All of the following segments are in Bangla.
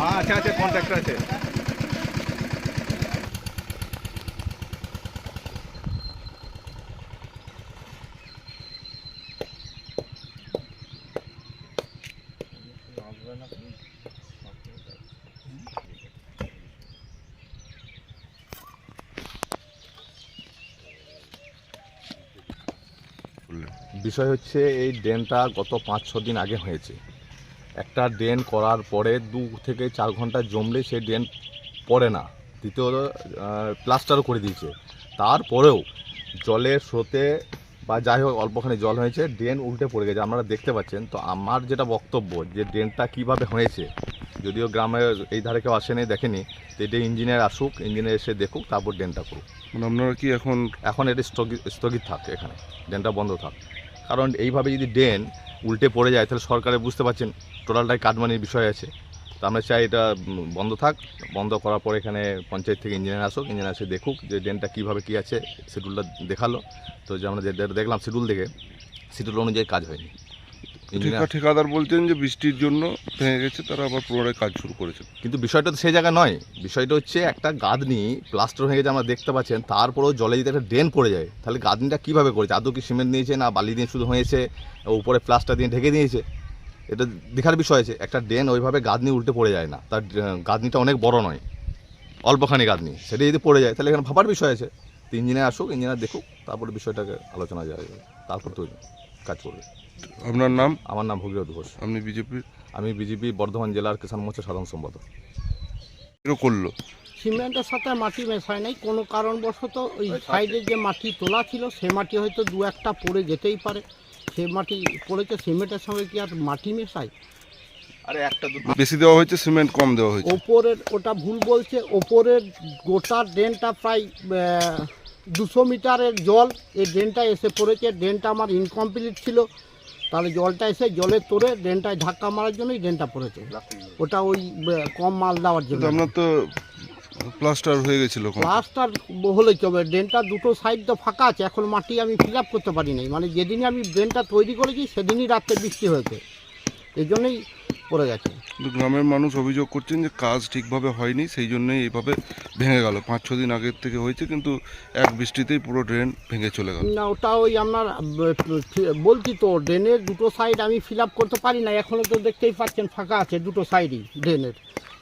হ্যাঁ আছে আছে কন্ট্রাক্টর আছে। বিষয় হচ্ছে এই ড্রেনটা গত পাঁচ ছ দিন আগে হয়েছে। একটা ড্রেন করার পরে দু থেকে চার ঘণ্টা জমলে সেই ড্রেন পড়ে না। দ্বিতীয়ত প্লাস্টারও করে দিয়েছে। তারপরেও জলের স্রোতে বা যাই হোক অল্পখানি জল হয়েছে ড্রেন উল্টে পড়ে গেছে। আপনারা দেখতে পাচ্ছেন তো আমার যেটা বক্তব্য যে ড্রেনটা কীভাবে হয়েছে যদিও গ্রামের এই ধারে কেউ আসেনি দেখেনি তো এটা ইঞ্জিনিয়ার আসুক ইঞ্জিনিয়ার এসে দেখুক তারপর ড্রেনটা করুক। মানে আপনারা কি এখন এখন এটা স্থগিত স্থগিত থাক এখানে ড্রেনটা বন্ধ থাক। কারণ এইভাবে যদি ড্রেন উল্টে পড়ে যায়, তাহলে সরকারে বুঝতে পারছেন টোটালটাই কাটমানির বিষয় আছে। তো আমরা চাই এটা বন্ধ থাক। বন্ধ করার পর এখানে পঞ্চায়েত থেকে ইঞ্জিনিয়ার আসুক, ইঞ্জিনিয়ার এসে দেখুক যে ড্রেনটা কীভাবে কী আছে, শিডিউলটা দেখাল। তো যে আমরা যে দেখলাম শিডিউল দেখে শিডিউল অনুযায়ী কাজ হয়নি। ঠিকাদার বলছেন যে বৃষ্টির জন্য ভেঙে গেছে তারা আবার পুনরায় কাজ শুরু করেছে। কিন্তু বিষয়টা তো সেই জায়গা নয়। বিষয়টা হচ্ছে একটা গাদনি প্লাস্টার হয়ে গেছে আমরা দেখতে পাচ্ছেন তারপরেও জলে যদি একটা ড্রেন পড়ে যায় তাহলে গাদনিটা কীভাবে করেছে? আদৌ কি সিমেন্ট দিয়েছে না বালি দিয়ে শুধু হয়েছে উপরে প্লাস্টার দিয়ে ঢেকে দিয়েছে? এটা দেখার বিষয় আছে একটা ড্রেন ওইভাবে গাদনি উল্টে পড়ে যায় না। তার গাদনিটা অনেক বড় নয় অল্পখানি গাদনি। সেটা যদি পড়ে যায় তাহলে এখানে ভাবার বিষয় আছে। তো ইঞ্জিনিয়ার আসুক ইঞ্জিনিয়ার দেখুক তারপরে বিষয়টাকে আলোচনা যায় তারপর তো কাজ করবে। আপনার নাম? আমার নাম ভগীরথ ঘোষ। আপনি বিজেপির আমি বিজেপি বর্ধমান জেলার কিষাণ মোর্চা সাধারণ সম্পাদক। করল? সিমেন্টের সাথে মাটি মেশায় নাই কোনো কারণবশত ওই সাইডে যে মাটি তোলা ছিল সে মাটি হয়তো দু একটা পড়ে যেতেই পারে। সে মাটি পড়েছে সিমেন্টের সঙ্গে কি আর মাটি মেশায়? আরে একটা বেশি দেওয়া হয়েছে সিমেন্ট কম দেওয়া হয়েছে। ওপরের ওটা ভুল বলছে ওপরের গোটা ড্রেনটা প্রায় দুশো মিটারের জল এই ড্রেনটা এসে পড়েছে ড্রেনটা আমার ইনকমপ্লিট ছিল। তাহলে জলটা এসে জলের তোরে ড্রেনটায় ধাক্কা মারার জন্যই ড্রেনটা পড়েছে। ওটা ওই কম মাল দেওয়ার জন্য। আপনার তো প্লাস্টার হয়ে গেছিল প্লাস্টার হলে হবে। ড্রেনটা দুটো সাইড তো ফাঁকা আছে এখন মাটি আমি ফিল আপ করতে পারি নাই। মানে যেদিনই আমি ড্রেনটা তৈরি করেছি সেদিনই রাত্রে বৃষ্টি হয়েছে। এই জন্যই পড়ে গেছে। গ্রামের মানুষ অভিযোগ করছেন যে কাজ ঠিকভাবে হয়নি সেই জন্যই এইভাবে ভেঙে গেল। পাঁচ ছ দিন আগের থেকে হয়েছে কিন্তু এক বৃষ্টিতেই পুরো ড্রেন ভেঙে চলে গেল। না ওটা ওই আপনার বলছি তো ড্রেনের দুটো সাইড আমি ফিল আপ করতে পারি না এখনও তো দেখতেই পাচ্ছেন ফাঁকা আছে দুটো সাইডই ড্রেনের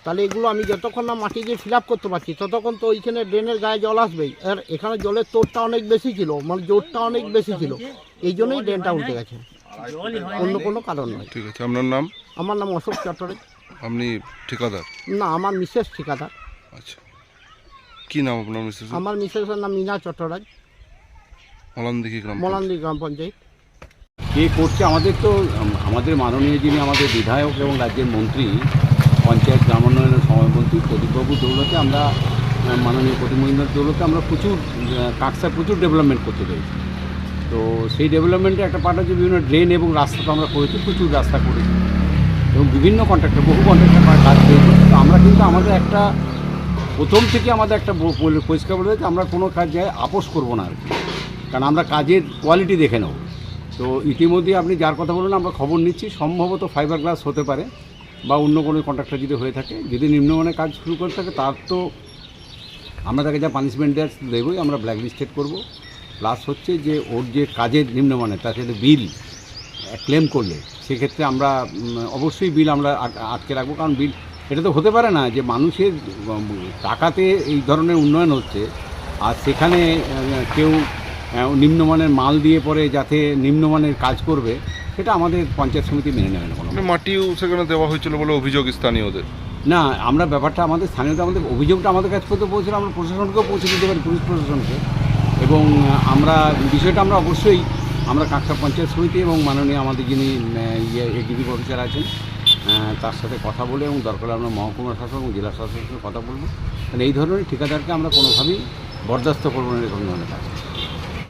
তাহলে এগুলো আমি যতক্ষণ না মাটি দিয়ে ফিল আপ করতে পারছি ততক্ষণ তো ওইখানে ড্রেনের গায়ে জল আসবেই। আর এখানে জলের তোরটা অনেক বেশি ছিল মানে জোরটা অনেক বেশি ছিল। এই জন্যই ড্রেনটা উল্টে গেছে। অন্য কোনো কারণ নয়। ঠিক আছে আপনার নাম? আমার নাম অশোক চট্টরে আপনি ঠিকাদার? না আমার মিসেস ঠিকাদার। আচ্ছা। কি নাম আপনার মিসেস আমার মিসেসের নাম মিনা চট্টরাজ। মলানদিঘি গ্রাম মলান্দি গ্রাম পঞ্চায়েত। কে করছে? আমাদের তো আমাদের মাননীয় যিনি আমাদের বিধায়ক এবং রাজ্যের মন্ত্রী পঞ্চায়েত গ্রাম উন্নয়নের সময়মন্ত্রী প্রদীপবাবু দৌলতে আমরা মাননীয় প্রদীপ মহিন্দ্র দৌলতে আমরা প্রচুর কাকসায় প্রচুর ডেভেলপমেন্ট করতে পেরেছি। তো সেই ডেভেলপমেন্টে একটা পার্ট হচ্ছে বিভিন্ন ড্রেন এবং রাস্তা তো আমরা করেছি প্রচুর রাস্তা করেছি। এবং বিভিন্ন কন্ট্রাক্টর বহু কন্ট্রাক্টর কাজ পেয়েছি। তো আমরা কিন্তু আমাদের একটা প্রথম থেকে আমাদের একটা পরিষ্কার বলে দিয়েছে, আমরা কোনো কাজে আপোষ করব না আর কি। কারণ আমরা কাজের কোয়ালিটি দেখে নেব। তো ইতিমধ্যে আপনি যার কথা বলুন আমরা খবর নিচ্ছি। সম্ভবত ফাইবার গ্লাস হতে পারে বা অন্য কোনো কন্ট্রাক্টর যদি হয়ে থাকে যদি নিম্নমানের কাজ শুরু করে থাকে তার তো আমরা তাকে যা পানিশমেন্ট দেওয়ার দেবই আমরা ব্ল্যাক লিস্টেড করব। প্লাস হচ্ছে যে ওর যে কাজের নিম্নমানের তার সাথে বিল ক্লেম করলে সেক্ষেত্রে আমরা অবশ্যই বিল আমরা আট- আটকে রাখব। কারণ বিল এটা তো হতে পারে না যে মানুষের টাকাতে এই ধরনের উন্নয়ন হচ্ছে আর সেখানে কেউ নিম্নমানের মাল দিয়ে পরে যাতে নিম্নমানের কাজ করবে সেটা আমাদের পঞ্চায়েত সমিতি মেনে নেবে না কোনো মাটিও সেখানে দেওয়া হয়েছিল বলে অভিযোগ স্থানীয়দের। না আমরা ব্যাপারটা আমাদের স্থানীয়তা আমাদের অভিযোগটা আমাদের কাছ পর্যন্ত পৌঁছলে আমরা প্রশাসনকেও পৌঁছে দিতে পারি পুলিশ প্রশাসনকে। এবং আমরা বিষয়টা আমরা অবশ্যই আমরা কাঁকড়া পঞ্চায়েত সমিতি এবং মাননীয় আমাদের যিনি ইয়ে এক্সিকিউটিভ অফিসার আছেন তার সাথে কথা বলে এবং দরকার আমরা মহকুমা শাসক এবং জেলা শাসকের কথা বলব। কারণ এই ধরনের ঠিকাদারকে আমরা কোনোভাবেই বরদাস্ত করব না এরকম ধরনের কাজ।